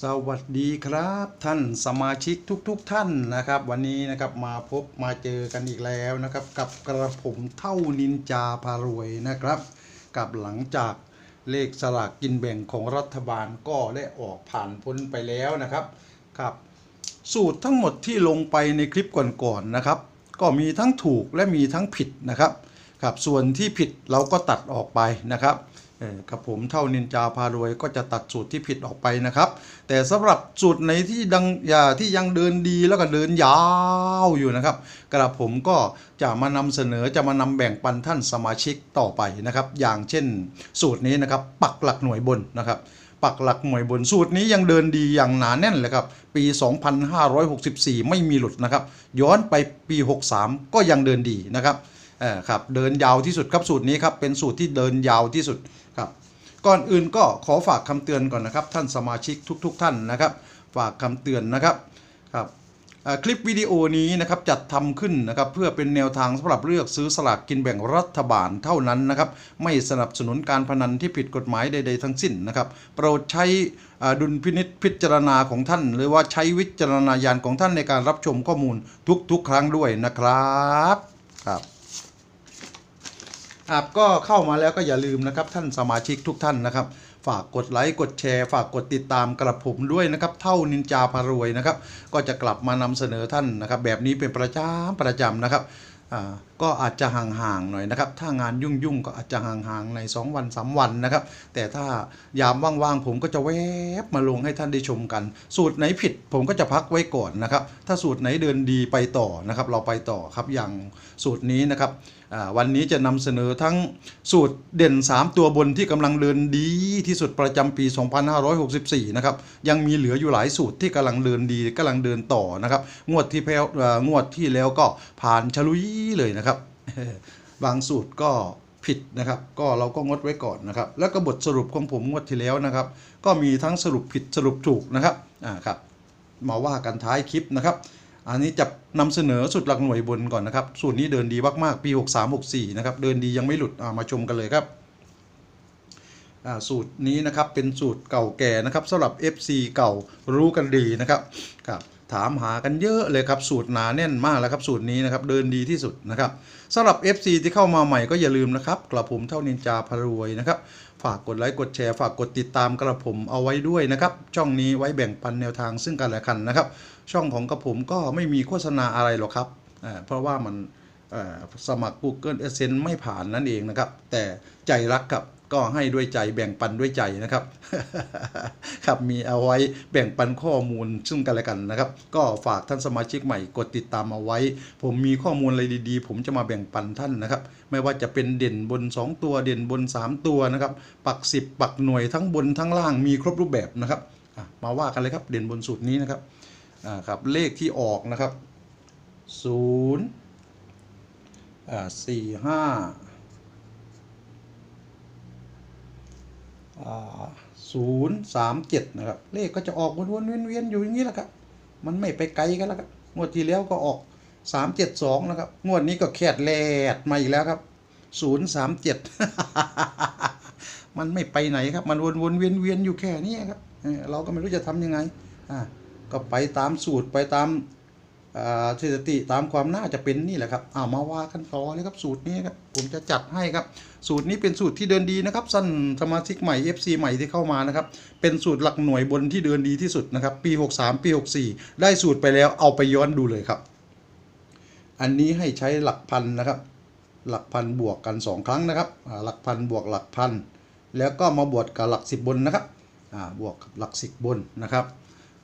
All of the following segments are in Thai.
สวัสดีครับท่านสมาชิกทุกๆทท่านนะครับ วันนี้นะครับมาพบมาเจอกันอีกแล้วนะครับ กับกระผมเท่านินจาพารวยนะครับ กับหลังจากเลขสลากกินแบ่งของรัฐบาลก็ได้ออกผ่านพ้นไปแล้วนะครับครับ สูตรทั้งหมดที่ลงไปในคลิปก่อนๆนะครับ ก็มีทั้งถูกและมีทั้งผิดนะครับครับส่วนที่ผิดเราก็ตัดออกไปนะครับ ครับผมเท่านินจาพารวยก็จะตัดสูตรที่ผิดออกไปนะครับ แต่สำหรับสูตรไหนที่ดังอย่าที่ยังเดินดีแล้วก็เดินยาวอยู่นะครับกระผมก็จะมานำเสนอจะมานำแบ่งปันท่านสมาชิกต่อไปนะครับ อย่างเช่นสูตรนี้นะครับ ปักหลักหน่วยบนนะครับปักหลักหน่วยบนสูตรนี้ยังเดินดีอย่างหนาแน่นเลยครับ ปี 2564 ไม่มีหลุดนะครับ ย้อนไปปี 63 ก็ยังเดินดีนะครับเออครับเดินยาวที่สุดครับสูตรนี้ครับเป็นสูตรที่เดินยาวที่สุด ก่อนอื่นก็ขอฝากคำเตือนก่อนนะครับ ท่านสมาชิกทุกๆท่านนะครับ ฝากคำเตือนนะครับครับคลิปวิดีโอนี้นะครับจัดทำขึ้นนะครับเพื่อเป็นแนวทางสำหรับเลือกซื้อสลากกินแบ่งรัฐบาลเท่านั้นนะครับไม่สนับสนุนการพนันที่ผิดกฎหมายใดๆทั้งสิ้นนะครับโปรดใช้อ่าดุลพินิษพิจารณาของท่าน หรือว่าใช้วิจารณญาณของท่านในการรับชมข้อมูลทุกๆ ครั้งด้วยนะครับครับ ครับก็เข้ามาแล้วก็อย่าลืมนะครับท่านสมาชิกทุกท่านนะครับ ฝากกดไลค์กดแชร์ ฝากกดติดตามกระผมด้วยนะครับ เท่านินจาพารวยนะครับ ก็จะกลับมานำเสนอท่านนะครับ แบบนี้เป็นประจำประจำนะครับก็อาจจะห่างๆหน่อยนะครับ ถ้างานยุ่งๆก็อาจจะห่างๆใน 2 วัน3วันนะครับ แต่ถ้ายามว่างๆผมก็จะแวบมาลงให้ท่านได้ชมกัน สูตรไหนผิดผมก็จะพักไว้ก่อนนะครับ ถ้าสูตรไหนเดินดีไปต่อนะครับ เราไปต่อครับอย่างสูตรนี้นะครับ วันนี้จะนำเสนอทั้งสูตรเด่น 3 ตัวบนที่กำลังเดินดีที่สุดประจำปี 2564 นะครับ ยังมีเหลืออยู่หลายสูตรที่กำลังเดินดีกำลังเดินต่อนะครับ งวดที่แพ้วงวดที่แล้วก็ผ่านฉลุยเลยนะครับ บางสูตรก็ผิดนะครับ ก็เราก็งดไว้ก่อนนะครับ แล้วก็บทสรุปของผมงวดที่แล้วนะครับ ก็มีทั้งสรุปผิดสรุปถูกนะครับ อ่าครับ มาว่ากันท้ายคลิปนะครับ อันนี้จะนำเสนอสุดหลักหน่วยบนก่อนนะครับ สูตรนี้เดินดีมากๆปี 63 64 นะครับ เดินดียังไม่หลุดามาชมกันเลยครับสูตรนี้นะครับเป็นสูตรเก่าแก่นะครับสำหรับ FC เก่ารู้กันดีนะครับครับ ถามหากันเยอะเลยครับสูตรหนาแน่นมากแล้วครับสูตรนี้นะครับเดินดีที่สุดนะครับสำหรับ FC ที่เข้ามาใหม่ก็อย่าลืมนะครับกระผมเท่านินจาพารวยนะครับฝากกดไลค์กดแชร์ฝากกดติดตามกระผมเอาไว้ด้วยนะครับช่องนี้ไว้แบ่งปันแนวทางซึ่งกันและกันนะครับ ช่องของกระผมก็ไม่มีโฆษณาอะไรหรอกครับเพราะว่ามันสมัคร Google Adsense ไม่ผ่านนั่นเองนะครับแต่ใจรักครับ ก็ให้ด้วยใจแบ่งปันด้วยใจนะครับ ครับมีเอาไว้แบ่งปันข้อมูลซึ่งกันและกันนะครับ ก็ฝากท่านสมาชิกใหม่กดติดตามเอาไว้ ผมมีข้อมูลอะไรดีๆ ผมจะมาแบ่งปันท่านนะครับ ไม่ว่าจะเป็นเด่นบน 2 ตัวเด่นบน 3 ตัวนะครับ ปัก 10 ปักหน่วยทั้งบนทั้งล่างมีครบรูปแบบนะครับมาว่ากันเลยครับ เด่นบนสูตรนี้นะครับครับเลขที่ออกนะครับ0 4 5 ศูนย์สามเจ็ดนะครับ เลขก็จะออกวนๆเวียนๆอยู่อย่างนี้แหละครับ มันไม่ไปไกลกันแล้วครับงวดที่แล้วก็ออกสามเจ็ดสองนะครับ งวดนี้ก็แคดแลดมาอีกแล้วครับศูนย์สามเจ็ดมันไม่ไปไหนครับ มันวนๆเวียนๆอยู่แค่นี้ครับ เราก็ไม่รู้จะทำยังไง อ่า ก็ไปตามสูตรไปตาม สถิติตามความน่าจะเป็นนี่แหละครับอ้าวมาว่ากันต่อเลยครับสูตรนี้ครับผมจะจัดให้ครับ สูตรนี้เป็นสูตรที่เดินดีนะครับสั้นสมาชิกใหม่ FC ใหม่ที่เข้ามานะครับ เป็นสูตรหลักหน่วยบนที่เดินดีที่สุดนะครับ ปี 63 ปี 64 ได้สูตรไปแล้วเอาไปย้อนดูเลยครับ อันนี้ให้ใช้หลักพันนะครับ หลักพันบวกกัน 2 ครั้งนะครับอ่าหลักพันบวกหลักพันแล้วก็มาบวกกับหลักสิบบนนะครับอ่าบวกกับหลักสิบบนนะครับ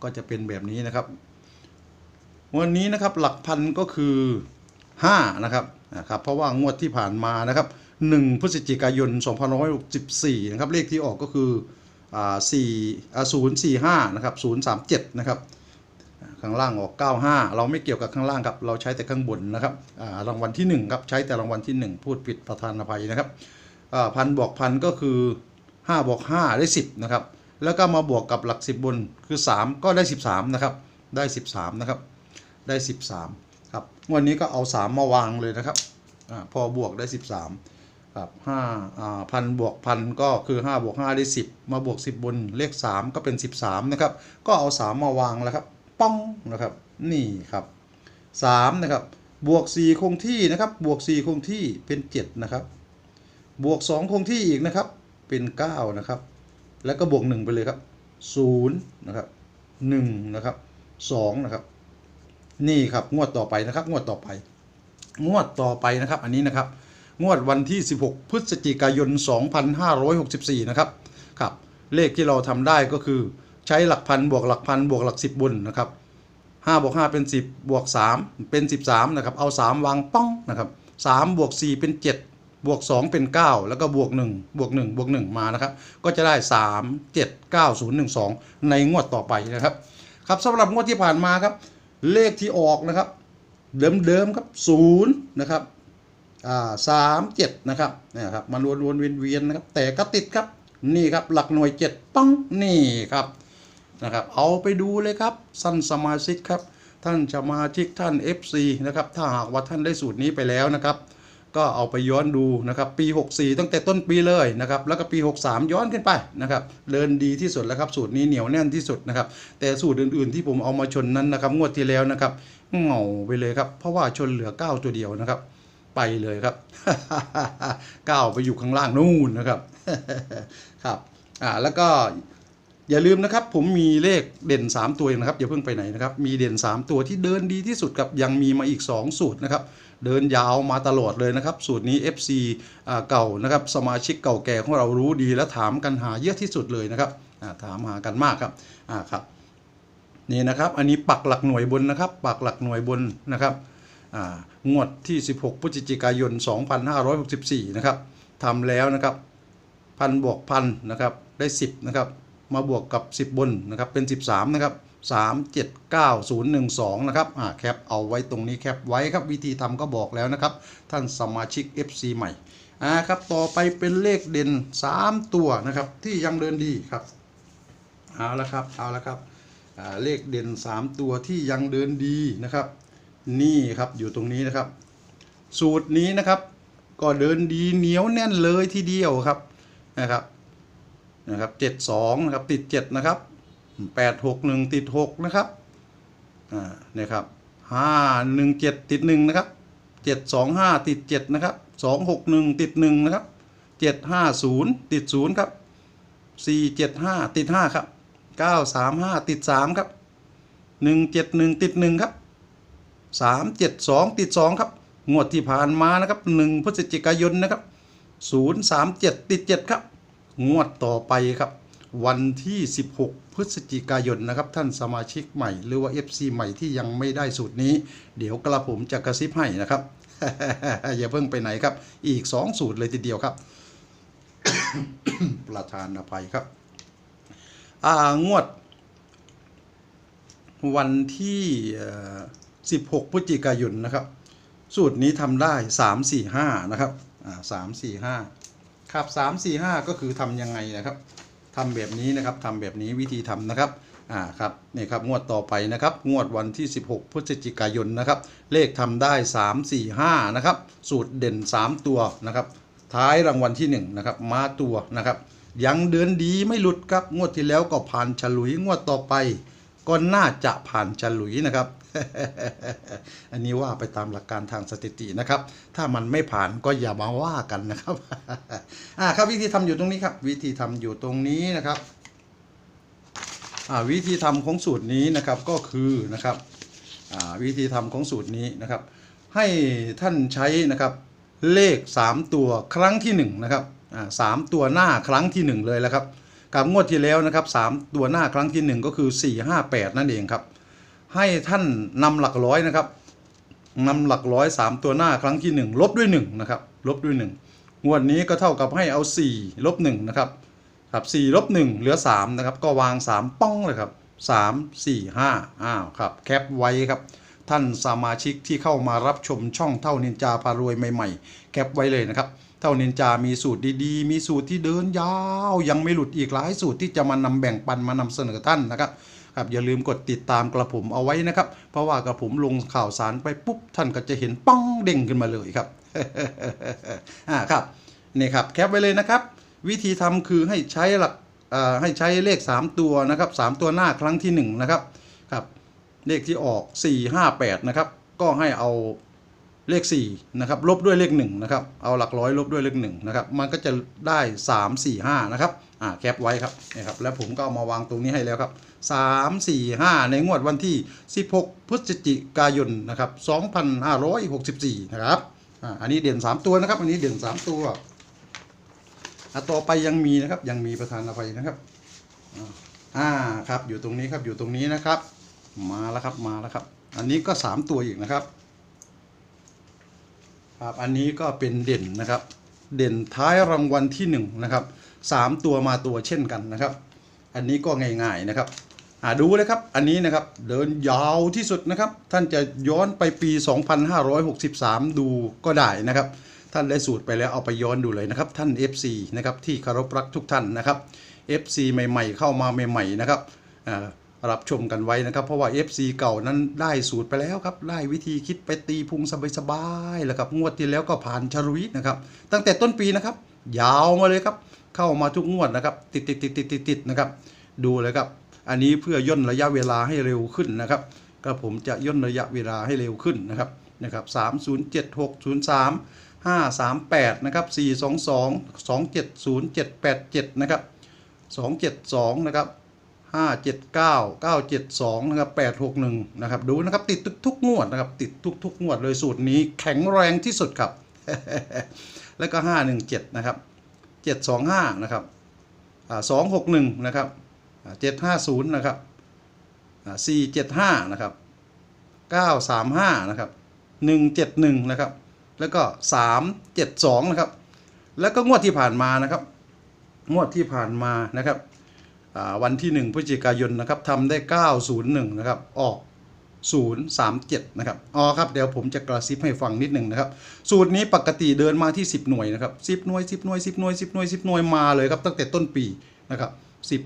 ก็จะเป็นแบบนี้นะครับ วันนี้นะครับหลักพันก็คือ 5 นะครับนะครับเพราะว่างวดที่ผ่านมานะครับ 1 พฤศจิกายน 2564 นะครับ เลขที่ออกก็คืออ่า4อ่า045 นะครับ 037 นะครับ ข้างล่างออก 95 เราไม่เกี่ยวกับข้างล่างครับ เราใช้แต่ข้างบนนะครับอ่ารางวัลที่ 1 ครับ ใช้แต่รางวัลที่ 1 พูดผิดประธานอภัยนะครับอ่าพันบวกพันก็คือ 5 บวก 5 ได้ 10 นะครับ แล้วก็มาบวกกับหลัก 10 บนคือ 3 ก็ได้ 13 นะครับ ได้ 13 นะครับ ได้ 13ครับงวันนี้ก็เอา 3 มาวางเลยนะครับอพอบวกได้ 13ครับห้าพันบวกพันก็คือห้าบวกห้าได้สิบมาบวกสิบบนเลขสามก็เป็นสิบสามนะครับก็เอาสามมาวางแล้วครับป้องนะครับนี่ครับสามนะครับบวกสี่คงที่นะครับบวกสี่คงที่เป็นเจ็ดนะครับ บวกสองคงที่อีกนะครับเป็นเก้านะครับ แล้วก็บวกหนึ่งไปเลยครับศูนย์นะครับหนึ่งนะครับสองนะครับ นี่ครับงวดต่อไปนะครับ งวดต่อไป งวดต่อไปนะครับ อันนี้นะครับ งวดวันที่ 16 พฤศจิกายน 2564 นะครับครับเลขที่เราทำได้ก็คือใช้หลักพันบวกหลักพันบวกหลักสิบบนนะครับ5บวก5เป็น 10 บวก 3 เป็น 13 นะครับ เอา 3 วางป้องนะครับ3บวก4เป็น 7 บวก 2 เป็น 9 แล้วก็บวก 1 บวก 1 บวก 1 มานะครับ ก็จะได้ 3 7 9 0 1 2 ในงวดต่อไปนะครับ ครับสำหรับงวดที่ผ่านมาครับ เลขที่ออกนะครับ เดิมๆครับ0นะครับอ่าสามเจ็ดนะครับนี่ครับมันวนวนเวียนๆนนะครับ แต่ก็ติดครับนี่ครับหลักหน่วยเจ็ดปังนี่ครับนะครับ เอาไปดูเลยครับสั้นสมาชิกครับ ท่านสมาชิกท่าน FC นะครับ ถ้าหากว่าท่านได้สูตรนี้ไปแล้วนะครับ ก็เอาไปย้อนดูนะครับปี 64 ตั้งแต่ต้นปีเลยนะครับแล้วก็ปี 63 ย้อนขึ้นไปนะครับเดินดีที่สุดแล้วครับสูตรนี้เหนียวแน่นที่สุดนะครับแต่สูตรอื่นๆที่ผมเอามาชนนั้นนะครับงวดที่แล้วนะครับเหงาไปเลยครับเพราะว่าชนเหลือ 9 ตัวเดียวนะครับไปเลยครับก้าวไปอยู่ข้างล่างนู่นนะครับครับอ่าแล้วก็อย่าลืมนะครับผมมีเลขเด่น 3 ตัวนะครับอย่าเพิ่งไปไหนนะครับมีเด่น 3 ตัวที่เดินดีที่สุดครับยังมีมาอีก 2 สูตรนะครับ เดินยาวมาตลอดเลยนะครับ สูตรนี้ FC เก่านะครับสมาชิกเก่าแก่ของเรารู้ดีและถามกันหาเยอะที่สุดเลยนะครับถามหากันมากครับอ่าครับนี่นะครับอันนี้ปักหลักหน่วยบนนะครับ ปักหลักหน่วยบนนะครับงวดที่ 16พฤศจิกายน 2564 นะครับทำแล้วนะครับพันบวกพันนะครับได้ 10นะครับมาบวกกับ 10 บนนะครับเป็น 13 นะครับ 3 7 9 0 1 2 นะครับอ่าแคปเอาไว้ตรงนี้แคปไว้ครับวิธีทำก็บอกแล้วนะครับ ท่านสมาชิก FC ใหม่อ่าครับ ต่อไปเป็นเลขเด่น 3 ตัวนะครับ ที่ยังเดินดีครับ เอาละครับ เอาละครับอ่าเลขเด่น 3 ตัวที่ยังเดินดีนะครับ นี่ครับอยู่ตรงนี้นะครับ สูตรนี้นะครับ ก็เดินดีเหนียวแน่นเลยทีเดียวครับนะครับนะครับเจ็ดสองนะครับติดเจ็ดนะครับ แปดหกหนึ่งติดหกนะครับอ่าเนี่ยครับห้าหนึ่งเจ็ดติดหนึ่งนะครับเจ็ดสองห้าติดเจ็ดนะครับสองหกหนึ่งติดหนึ่งนะครับเจ็ดห้าศูนย์ติดศูนย์ครับสี่เจ็ดห้าติดห้าครับเก้าสามห้าติดสามครับหนึ่งเจ็ดหนึ่งติดหนึ่งครับสามเจ็ดสองติดสองครับงวดที่ผ่านมานะครับหนึ่งพฤศจิกายนนะครับศูนย์สามเจ็ดติดเจ็ดครับงวดต่อไปครับ วันที่ 16 พฤศจิกายนนะครับ ท่านสมาชิกใหม่ หรือว่า FC ใหม่ที่ยังไม่ได้สูตรนี้ เดี๋ยวกระผมจะกระซิบให้นะครับ อย่าเพิ่งไปไหนครับ อีก 2 สูตรเลยทีเดียวครับ ประธานอภัยครับ อ่างวด วันที่ 16 พฤศจิกายนนะครับ สูตรนี้ทำได้ 3 4 5 นะครับ อ่า3 4 5 ครับ 3 4 5 ก็คือทำยังไงนะครับ ทำแบบนี้นะครับทำแบบนี้วิธีทำนะครับอ่าครับนี่ครับงวดต่อไปนะครับ งวดวันที่ 16 พฤศจิกายนนะครับ เลขทำได้ 3 4 5นะครับสูตรเด่น 3 ตัวนะครับ ท้ายรางวัลที่1นะครับมาตัวนะครับยังเดินดีไม่หลุดครับงวดที่แล้วก็ผ่านฉลุยงวดต่อไป ก็น่าจะผ่านฉลุยนะครับ อันนี้ว่าไปตามหลักการทางสถิตินะครับ ถ้ามันไม่ผ่านก็อย่ามาว่ากันนะครับ อ่าครับวิธีทำอยู่ตรงนี้ครับ วิธีทำอยู่ตรงนี้นะครับ อ่าวิธีทำของสูตรนี้นะครับก็คือนะครับ อ่าวิธีทำของสูตรนี้นะครับ ให้ท่านใช้นะครับเลข 3 ตัวครั้งที่1นะครับ อ่าสามตัวหน้าครั้งที่ 1 เลยแล้วครับ กับงวดที่แล้วนะครับสามตัวหน้าครั้งที่ 1 ก็คือ 4 5 8 นั่นเองครับ ให้ท่านนำหลักร้อยนะครับนำหลักร้อยสามตัวหน้าครั้งที่ 1 ลบด้วย1นะครับลบด้วย 1 งวดนี้ก็เท่ากับให้เอา 4 ลบ1นะครับครับ4ลบ1เหลือ3นะครับก็วาง 3 ป้องเลยครับ3 4 5อ้าวครับแคปไว้ครับท่านสมาชิกที่เข้ามารับชมช่องเท่านินจาพารวยใหม่ ๆ แคปไว้เลยนะครับ เท่านินจามีสูตรดีๆ มีสูตรที่เดินยาว ยังไม่หลุดอีกหลายสูตรที่จะมานำแบ่งปันมานำเสนอท่านนะครับครับอย่าลืมกดติดตามกระผมเอาไว้นะครับ เพราะว่ากระผมลงข่าวสารไปปุ๊บท่านก็จะเห็นป้องเด้งขึ้นมาเลยครับอ่าครับนี่ครับแคปไว้เลยนะครับ วิธีทำคือให้ใช้หลักอ่อให้ใช้เลข 3 ตัวนะครับ 3 ตัวหน้าครั้งที่ 1 นะครับครับเลขที่ออก 4 5 8 นะครับ ก็ให้เอา เลข4นะครับลบด้วยเลข1นะครับเอาหลักร้อยลบด้วยเลข1นะครับมันก็จะได้ 3 4 5นะครับอ่าแคปไว้ครับนี่ครับแล้วผมก็เอามาวางตรงนี้ให้แล้วครับ 3 4 5 ในงวดวันที่ 16 พฤศจิกายนนะครับ2564นะครับอ่าอันนี้เด่น 3 ตัวนะครับ อันนี้เด่น 3 ตัวอะต่อไปยังมีนะครับยังมีประธานอภัยนะครับอ่าอ่าครับอยู่ตรงนี้ครับอยู่ตรงนี้นะครับ มาแล้วครับมาแล้วครับ อันนี้ก็สามตัวอีกนะครับ ครับอันนี้ก็เป็นเด่นนะครับ เด่นท้ายรางวัลที่หนึ่งนะครับสามตัวมาตัวเช่นกันนะครับ อันนี้ก็ง่ายๆนะครับอ่าดูเลยครับ อันนี้นะครับเดินยาวที่สุดนะครับ ท่านจะย้อนไปปี 2563 ดูก็ได้นะครับ ท่านได้สูตรไปแล้วเอาไปย้อนดูเลยนะครับ ท่าน FC นะครับที่คารพรักทุกท่านนะครับ FC ใหม่ ๆ เข้ามาใหม่ ๆ นะครับอ่า รับชมกันไว้นะครับ เพราะว่า FC เก่านั้นได้สูตรไปแล้วครับได้วิธีคิดไปตีพุงสบายๆแล้วครับงวดที่แล้วก็ผ่านชรุยนะครับ ตั้งแต่ต้นปีนะครับ ยาวมาเลยครับ เข้ามาทุกงวดนะครับ ติดติดติดติดติดติดนะครับ ดูเลยครับ อันนี้เพื่อย่นระยะเวลาให้เร็วขึ้นนะครับก็ผมจะย่นระยะเวลาให้เร็วขึ้นนะครับนะครับสามศูนย์เจ็ดหกศูนย์สามห้าสามแปดนะครับสี่สองสองสองเจ็ดศูนย์เจ็ดแปดเจ็ดนะครับสองเจ็ดสองนะครับ ห้าเจ็ดเก้าเก้าเจ็ดสองนะครับแปดหกหนึ่งนะครับดูนะครับติดทุกทุกงวดนะครับติดทุกทุกงวดเลยสูตรนี้แข็งแรงที่สุดครับ แล้วก็ห้าหนึ่งเจ็ดนะครับเจ็ดสองห้านะครับสองหกหนึ่งนะครับเจ็ดห้าศูนย์นะครับสี่เจ็ดห้านะครับเก้าสามห้านะครับหนึ่งเจ็ดหนึ่งนะครับแล้วก็สามเจ็ดสองนะครับแล้วก็งวดที่ผ่านมานะครับ งวดที่ผ่านมานะครับ วันที่หนึ่งพฤศจิกายนนะครับทำได้เก้าศูนย์หนึ่งนะครับ ออกศูนย์สามเจ็ดนะครับ อ๋อครับ เดี๋ยวผมจะกระซิบให้ฟังนิดหนึ่งนะครับ สูตรนี้ปกติเดินมาที่ 10 หน่วยนะครับ 10 หน่วย 10 หน่วย 10 หน่วย 10 หน่วย 10 หน่วยมาเลยครับ ตั้งแต่ต้นปีนะครับ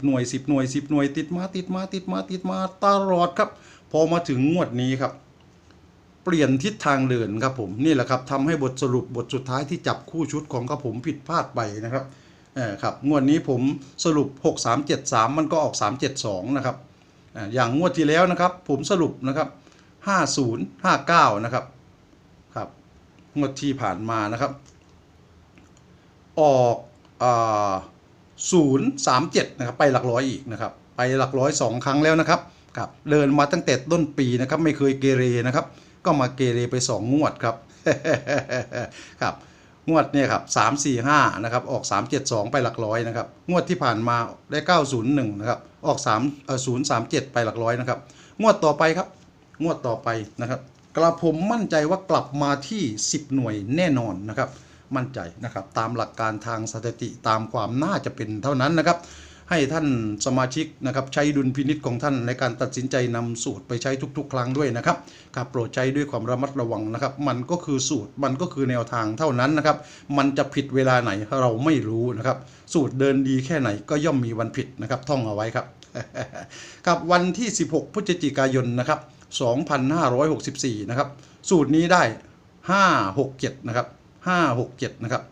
10 หน่วย 10 หน่วย 10 หน่วย ติดมา ติดมา ติดมา ติดมาตลอดครับ พอมาถึงงวดนี้ครับ เปลี่ยนทิศทางเดินครับผม นี่แหละครับทำให้บทสรุปบทสุดท้ายที่จับคู่ชุดของกระผมผิดพลาดไปนะครับ เออครับงวดนี้ผมสรุป 6373 มันก็ออก 372 นะครับอ่าอย่างงวดที่แล้วนะครับ ผมสรุปนะครับ 5059 นะครับครับงวดที่ผ่านมานะครับ ออกศูนย์สามเจ็ดนะครับ ไปหลักร้อยอีกนะครับ ไปหลักร้อยสองครั้งแล้วนะครับครับเดินมาตั้งแต่ต้นปีนะครับ ไม่เคยเกเรนะครับ ก็มาเกเรไปสองงวดครับครับ งวดเนี่ยครับสามสี่ห้านะครับออกสามเจ็ดสองไปหลักร้อยนะครับงวดที่ผ่านมาได้เก้าศูนย์หนึ่งนะครับออกสามศูนย์สามเจ็ดไปหลักร้อยนะครับงวดต่อไปครับงวดต่อไปนะครับกระผมมั่นใจว่ากลับมาที่ 10 หน่วยแน่นอนนะครับ มั่นใจนะครับ ตามหลักการทางสถิติตามความน่าจะเป็นเท่านั้นนะครับ ให้ท่านสมาชิกนะครับใช้ดุลพินิษของท่านในการตัดสินใจนำสูตรไปใช้ทุก ๆ ครั้งด้วยนะครับครับโปรดใช้ด้วยความระมัดระวังนะครับ มันก็คือสูตรมันก็คือแนวทางเท่านั้นนะครับ มันจะผิดเวลาไหนเราไม่รู้นะครับ สูตรเดินดีแค่ไหนก็ย่อมมีวันผิดนะครับ ท่องเอาไว้ครับครับวันที่ 16 พฤศจิกายนนะครับ2564นะครับสูตรนี้ได้ 567นะครับ567นะครับ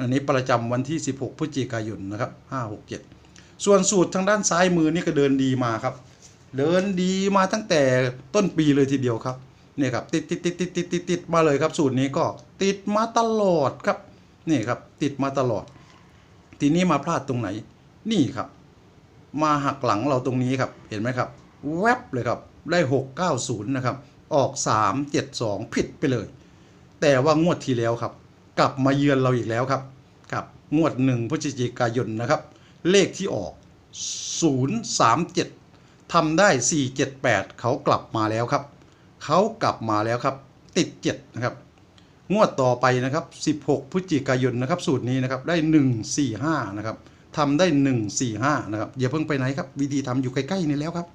อันนี้ประจำวันที่ 16 พฤศจิกายนนะครับ567 ส่วนสูตรทางด้านซ้ายมือนี่ก็เดินดีมาครับ เดินดีมาตั้งแต่ต้นปีเลยทีเดียวครับเนี่ยครับติดติดติดติดติดติดติดมาเลยครับ สูตรนี้ก็ติดมาตลอดครับนี่ครับ ติดมาตลอด ทีนี้มาพลาดตรงไหน นี่ครับ มาหักหลังเราตรงนี้ครับ เห็นไหมครับ แวบเลยครับ ได้ 690 นะครับ ออก 372 ผิดไปเลย แต่ว่างวดที่แล้วครับ กลับมาเยือนเราอีกแล้วครับครับงวดหนึ่งพฤศจิกายนนะครับ เลขที่ออก 037ทำได้ 478 เขากลับมาแล้วครับ เขากลับมาแล้วครับ ติด 7 นะครับ งวดต่อไปนะครับ 16 พฤศจิกายนนะครับ สูตรนี้นะครับ ได้ 145 นะครับทำได้ 145 นะครับอย่าเพิ่งไปไหนครับ วิธีทำอยู่ใกล้ๆนี่แล้วครับ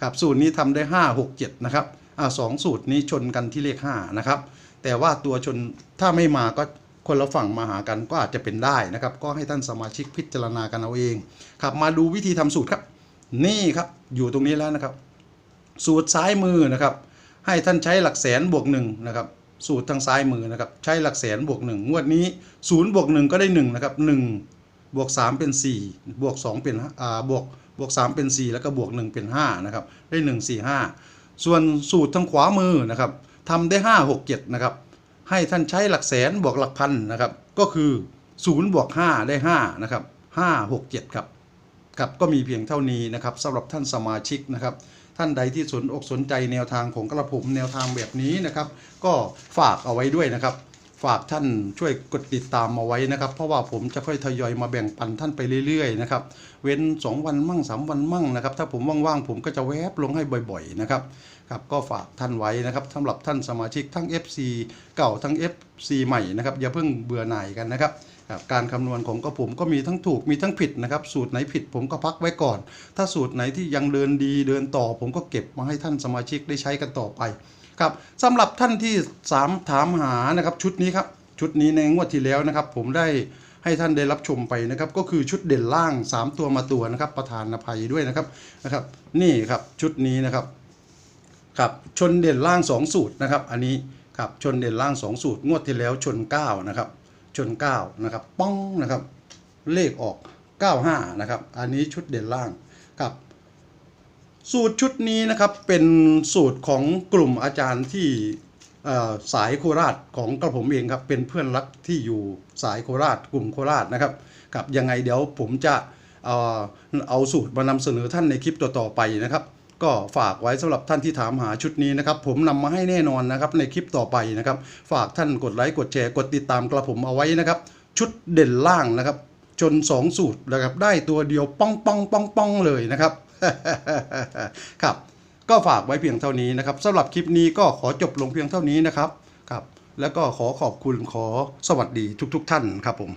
ครับสูตรนี้ทำได้ 5 6 7 นะครับอ่าสองสูตรนี้ชนกันที่เลข 5 นะครับ แต่ว่าตัวชนถ้าไม่มาก็ คนละฝั่งมาหากันก็อาจจะเป็นได้นะครับ ก็ให้ท่านสมาชิกพิจารณากันเอาเองครับมาดูวิธีทำสูตรครับ นี่ครับอยู่ตรงนี้แล้วนะครับ สูตรซ้ายมือนะครับ ให้ท่านใช้หลักแสนบวกหนึ่งนะครับสูตรทางซ้ายมือนะครับ ใช้หลักแสนบวกหนึ่งงวดนี้ศูนย์บวกหนึ่งก็ได้หนึ่งนะครับหนึ่งบวกสามเป็นสี่บวกสองเป็นอ่าบวกบวกสามเป็นสี่แล้วก็บวกหนึ่งเป็นห้านะครับได้หนึ่งสี่ห้าส่วนสูตรทางขวามือนะครับทำได้ห้าหกเจ็ดนะครับ ให้ท่านใช้หลักแสนบวกหลักพันนะครับ ก็คือ0บวก5ได้5นะครับ5 6 7ครับครับก็มีเพียงเท่านี้นะครับสำหรับท่านสมาชิกนะครับท่านใดที่สนอกสนใจแนวทางของกระผมแนวทางแบบนี้นะครับ ก็ฝากเอาไว้ด้วยนะครับ ฝากท่านช่วยกดติดตามมาไว้นะครับ เพราะว่าผมจะค่อยทยอยมาแบ่งปันท่านไปเรื่อยๆนะครับเว้น 2 วันมั่ง 3 วันมั่งนะครับ ถ้าผมว่างๆผมก็จะแวบลงให้บ่อยๆนะครับ ครับก็ฝากท่านไว้นะครับสำหรับท่านสมาชิกทั้ง FC เก่าทั้ง FC ใหม่นะครับอย่าเพิ่งเบื่อหน่ายกันนะครับครับการคำนวณของกระผมก็มีทั้งถูกมีทั้งผิดนะครับสูตรไหนผิดผมก็พักไว้ก่อน ถ้าสูตรไหนที่ยังเดินดีเดินต่อ ผมก็เก็บมาให้ท่านสมาชิกได้ใช้กันต่อไปครับสำหรับท่านที่สามถามหานะครับชุดนี้ครับชุดนี้ในงวดที่แล้วนะครับ ผมได้ให้ท่านได้รับชมไปนะครับ ก็คือชุดเด่นล่าง 3 ตัวมาตัวนะครับ ประธานอภัยด้วยนะครับนะครับ นี่ครับชุดนี้นะครับ ครับชนเด่นล่าง 2 สูตรนะครับอันนี้ครับชนเด่นล่าง 2 สูตร งวดที่แล้วชน 9 นะครับ ชน 9 นะครับ ป้องนะครับ เลขออก 95 นะครับ อันนี้ชุดเด่นล่างครับสูตรชุดนี้นะครับเป็นสูตรของกลุ่มอาจารย์ที่สายโคราชของกระผมเองครับเป็นเพื่อนรักที่อยู่สายโคราชกลุ่มโคราชนะครับครับยังไงเดี๋ยวผมจะเอ่อเอาสูตรมานำเสนอท่านในคลิปต่อๆไปนะครับ ก็ฝากไว้สำหรับท่านที่ถามหาชุดนี้นะครับ ผมนำมาให้แน่นอนนะครับในคลิปต่อไปนะครับ ฝากท่านกดไลค์กดแชร์กดติดตามกระผมเอาไว้นะครับ ชุดเด่นล่างนะครับ จน 2 สูตรนะครับได้ตัวเดียวป้องป้องป้องป้องเลยนะครับครับ ก็ฝากไว้เพียงเท่านี้นะครับสำหรับคลิปนี้ก็ขอจบลงเพียงเท่านี้นะครับครับ แล้วก็ขอขอบคุณขอสวัสดีทุก ๆ ท่านครับผม